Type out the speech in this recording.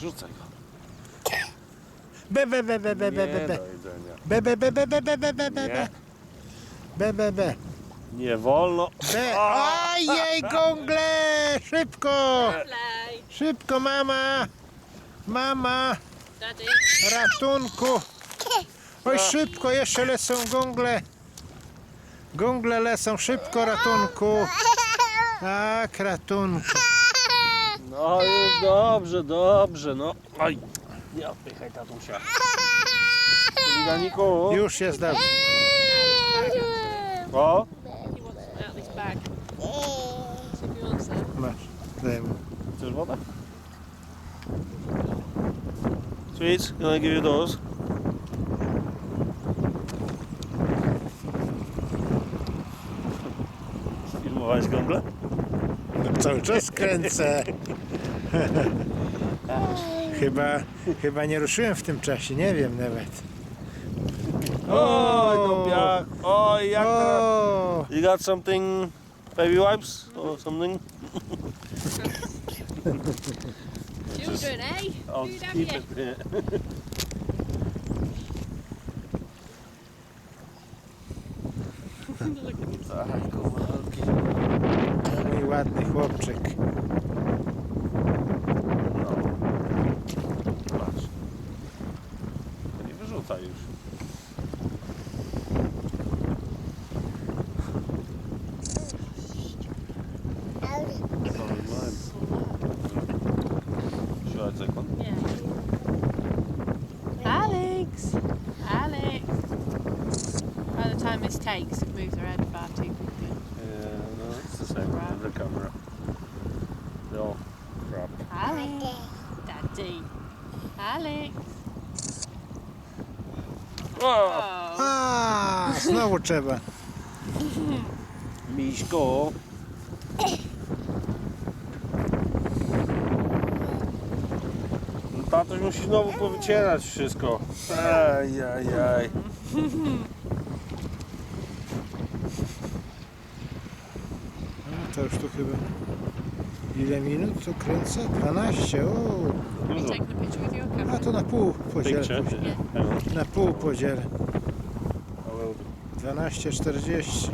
Rzucaj go. Be, be, be, be, be, be, Nie be, be. Be, be, be, be, be, be, be, be, be, Nie. be. Be, be, be. Nie wolno. Be. Ojej, gongle! Szybko! Play. Szybko, mama! Mama! Daddy. Ratunku! Oj, szybko, jeszcze lecą gongle. Gongle lecą, szybko, ratunku. Tak, ratunku. No już dobrze, dobrze, no. Oj, nie odpychaj tatusia. Daniku. Już jest dobrze. O, He wants it out of this bag. See if he wants that. Masz, daj mu. chcesz wodę? Sweet, can I give you those? Filmowałeś gąble? Cały czas kręcę. chyba, chyba nie ruszyłem w tym czasie, nie wiem nawet. Oj, no jak, oj, jak teraz? O, You got something, baby wipes or something? Children, eh? I'll have keep it. Tak, komalki. mój ładny chłopczyk. To nie już. Should take one? Yeah. Alex! Alex! By the time this takes, it moves her head far too quickly. Yeah, no, it's the same with the camera. They're all crap. Alex! Daddy! Alex! Oh. A, znowu trzeba. Miśko. No, Tatuś musi znowu powycierać wszystko. Ej, ej, ej. No, to już tu chyba... Ile minut tu kręcę? 12, o. Dużo. taking a picture with your A camera? to na pół podzielę. Picture? Na pół podzielę. I will do. 12.40.